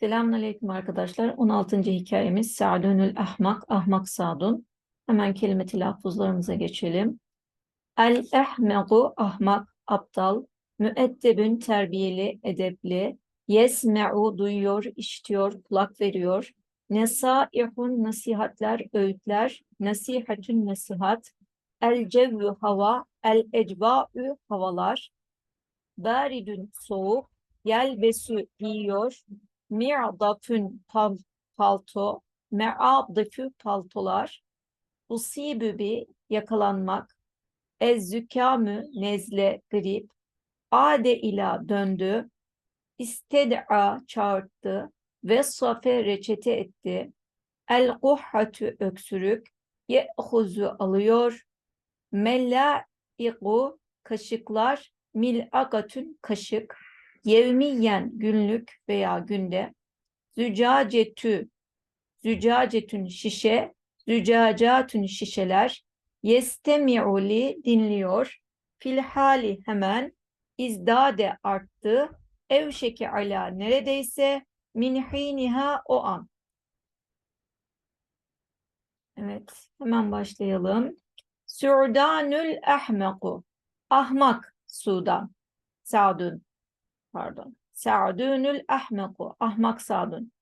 Selamünaleyküm arkadaşlar. 16. hikayemiz Sa'dunül Ahmak, Ahmak Sadun. Hemen kelime telaffuzlarımıza geçelim. El-ehmegu, ahmak, aptal. Müeddebün, terbiyeli, edepli. Yesme'u, duyuyor, işitiyor, kulak veriyor. Nesaihun, nasihatler, öğütler. Nasihatün, nasihat. El-cevvü, hava. El-ecva'ü, havalar. Baridün, soğuk. Yelbesü, giyiyor. Mi'dafün pal, palto, me'adifü paltolar, usibü bi yakalanmak, ezzükamü nezle grip, ade ila döndü, isted'a çağırttı, ve safe reçete etti, el guhhatü öksürük, ye'huzu alıyor, mellaiku kaşıklar, mil'akatün kaşık, Yevmiyen günlük veya günde zücacetü zücacetün şişe zücacatün şişeler yestemi'uli dinliyor. Filhali hemen izdade arttı. Evşeki ala neredeyse minhiniha o an. Evet hemen başlayalım. Sudanül ahmaku ahmak Sudan. Sadun pardon. Sa'dunul ahmaku. Ahmak Sa'dun.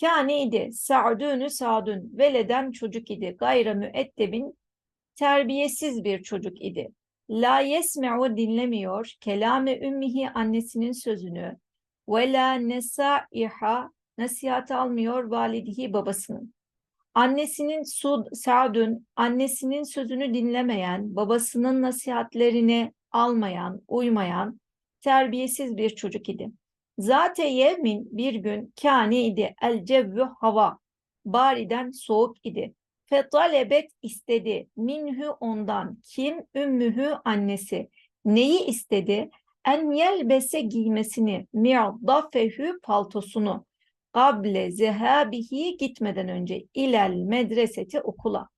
Kâne idi. Sa'dunü Sa'dun. Veleden çocuk idi. Gayra müeddebin terbiyesiz bir çocuk idi. La yesme'u dinlemiyor. Kelame ümmihi annesinin sözünü. Ve la nesaiha nasihat almıyor validihi babasının. Annesinin Sud, Sa'dun, annesinin sözünü dinlemeyen, babasının nasihatlerini almayan, uymayan, terbiyesiz bir çocuk idi. Zate yevmin bir gün kâne idi. El cevvü hava. Bariden soğuk idi. Fetalebet istedi. Minhü ondan. Kim? Ümmühü annesi. Neyi istedi? En yelbese giymesini. Mi'dafehü paltosunu. Kable zehabihi gitmeden önce ilel medreseti okula.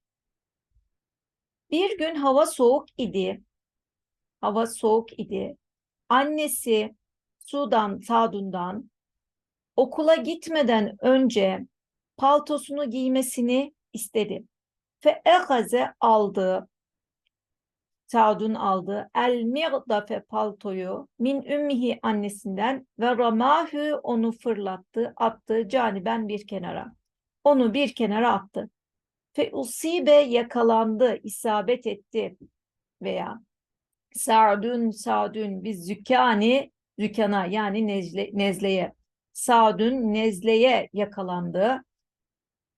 Bir gün hava soğuk idi. Hava soğuk idi annesi Sudan Sadun'dan okula gitmeden önce paltosunu giymesini istedi. Fe ehaze aldı, Sadun aldı el mirdafe paltoyu min ümmihi annesinden ve ramahü onu fırlattı, attı caniben bir kenara. Onu bir kenara attı. Fe usibe yakalandı, isabet etti veya Sa'dun Sa'dun. Biz zükani zükana yani nezle, nezleye. Sa'dun nezleye yakalandı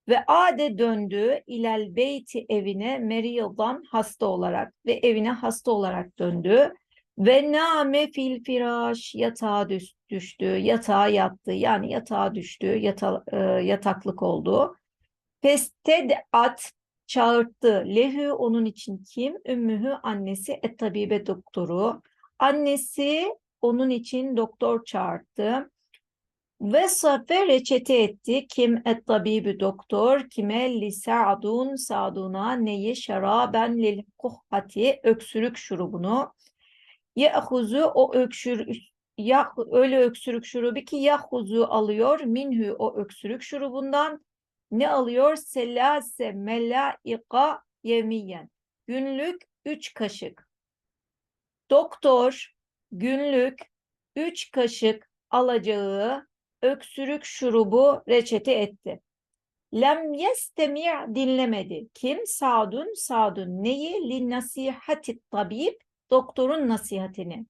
ve ade döndü ilel beyti evine Meriyil'dan hasta olarak ve evine hasta olarak döndü ve name fil firaş yatağa düştü yatağa yattı. Yani yatağa düştü yata, e, yataklık oldu. Fested at çağırttı. Lehü onun için kim? Ümmühü annesi et tabibe doktoru. Annesi onun için doktor çağırttı. Ve safe reçete etti. Kim et tabibi doktor, kime li sa'dun sa'duna neyi şaraben lil kuhhati öksürük şurubunu. Ye'huzu o öksür ya öyle öksürük şurubu ki yahuzu alıyor minhü o öksürük şurubundan ne alıyor? Selase melaika yemiyen. Günlük 3 kaşık. Doktor günlük 3 kaşık alacağı öksürük şurubu reçete etti. Lem yestemi' dinlemedi. Kim? Sadun, Sadun. Neyi? Li nasihati tabib, doktorun nasihatini.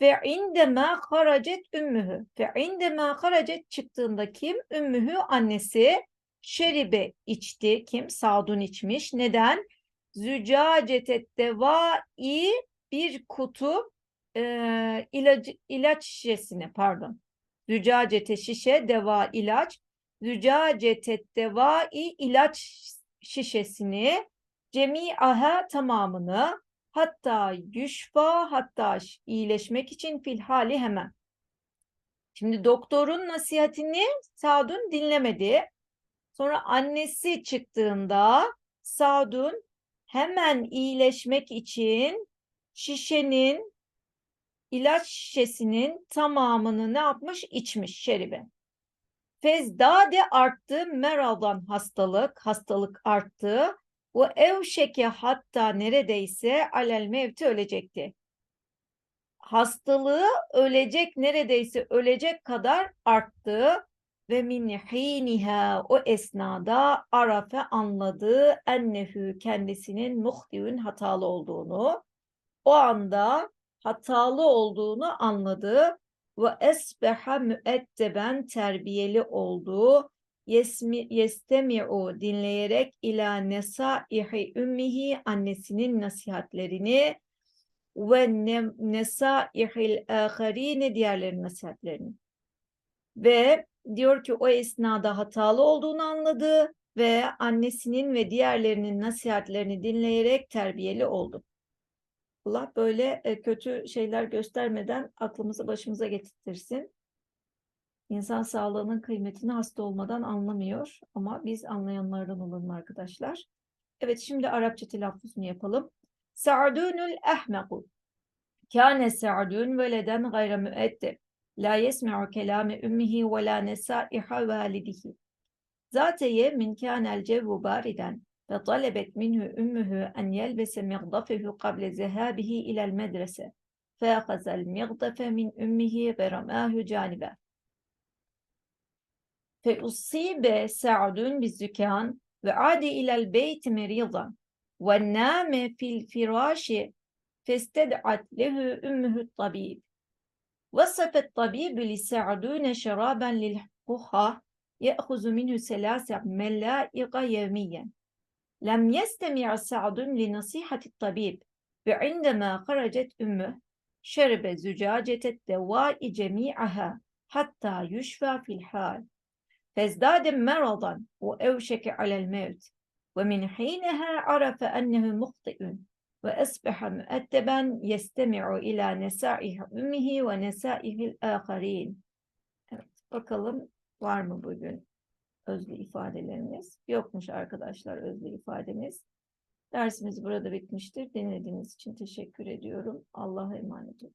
Ve indema haracet ümmühü. Ve indema haracet çıktığında kim? Ümmühü annesi Şeribe içti. Kim? Sadun içmiş. Neden? Zücacetet devai bir kutu e, ilacı, ilaç şişesini pardon. Zücacete şişe deva ilaç. Zücacetet devai ilaç şişesini cemiaha tamamını hatta yüşfa hatta iyileşmek için filhali hemen. Şimdi doktorun nasihatini Sadun dinlemedi. Sonra annesi çıktığında Sadun hemen iyileşmek için şişenin ilaç şişesinin tamamını ne yapmış? İçmiş şeribe. Fezdade arttı, meradan hastalık, hastalık arttı. Bu evşeke hatta neredeyse alel mevti ölecekti. Hastalığı ölecek neredeyse ölecek kadar arttı ve min hiniha o esnada arafe anladı ennehu kendisinin muhtiün hatalı olduğunu o anda hatalı olduğunu anladı. Ve esbeha müeddeben terbiyeli oldu yesmi yestemi'u dinleyerek ila nesaihi ümmihi annesinin nasihatlerini ve ne- nesaihil aharine diğerlerinin nasihatlerini. Ve diyor ki o esnada hatalı olduğunu anladı ve annesinin ve diğerlerinin nasihatlerini dinleyerek terbiyeli oldu. Allah böyle e, kötü şeyler göstermeden aklımızı başımıza getirtirsin. İnsan sağlığının kıymetini hasta olmadan anlamıyor ama biz anlayanlardan olalım arkadaşlar. Evet şimdi Arapça telaffuzunu yapalım. Sa'dunul ahmaku. Kâne Sa'dun veleden gayre müeddeb. لا يسمع كلام أمه ولا نسائح والده. ذات يوم كان الجو باردا فطلبت منه أمه أن يلبس مغضفه قبل ذهابه إلى المدرسة فأخذ المغضف من أمه ورماه جانبا. فأصيب سعد بالزكام وعاد إلى البيت مريضا ونام في الفراش فاستدعت له أمه الطبيب. وصف الطبيب لسعدون شرابا للحقوقة يأخذ منه ثلاث ملائق يوميا. لم يستمع سعد لنصيحة الطبيب وعندما خرجت أمه شرب زجاجة الدواء جميعها حتى يشفى في الحال. فازداد مرضا وأوشك على الموت ومن حينها عرف أنه مخطئ. ve esbeha müetteben yestemi'u ila nesâih ümmihi ve nesâihil âkharîn. Evet, bakalım var mı bugün özlü ifadelerimiz? Yokmuş arkadaşlar özlü ifademiz. Dersimiz burada bitmiştir. Dinlediğiniz için teşekkür ediyorum. Allah'a emanet olun.